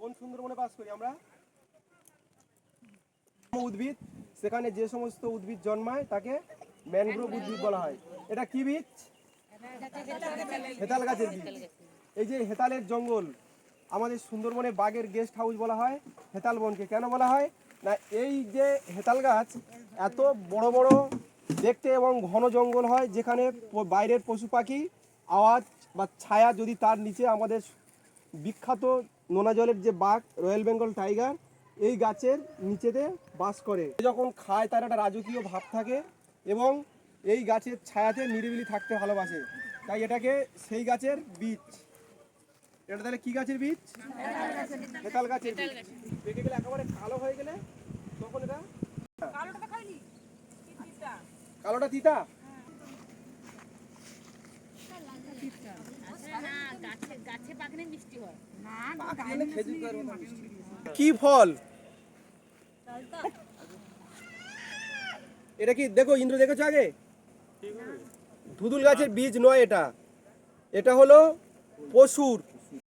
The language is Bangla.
কোন সুন্দরবনে বাস করি আমরা? উদ্ভিদ, সেখানে যে সমস্ত উদ্ভিদ জন্মায় তাকে ম্যানগ্রোভ উদ্ভিদ বলা হয়। এটা কি বীজ? হেতাল গাছের বীজ। এই যে হেতালের জঙ্গল, আমাদের সুন্দরবনে বাগের গেস্ট হাউস বলা হয়, হেতাল বনকে। কেন বলা হয়? না, এই যে হেতাল গাছ এত বড় বড় দেখতে এবং ঘন জঙ্গল হয়, যেখানে বাইরের পশু পাখি, আওয়াজ বা ছায়া যদি তার নিচে আমাদের বিখ্যাত নোনা জলের যে বাঘ রয়্যাল বেঙ্গল টাইগার এই গাছের নিচেতে বাস করে। যখন খায় তার একটা রাজকীয় ভাব থাকে এবং এই গাছের ছায়াতে নিরিবিলি থাকতে ভালোবাসে। তাই এটাকে সেই গাছের বীজ। এটা তাহলে কি গাছের বীজ? হেতাল গাছের বীজ। পেকে গেলে একেবারে কালো হয়ে গেলে তখন এটা কালোটা তিতা না গাছে গাছে পাকলে মিষ্টি হয় কি ফল? এটা কি, দেখো, ইন্দ্র দেখেছ আগে? ধুদুল গাছের বীজ নয় এটা। এটা হলো পশুর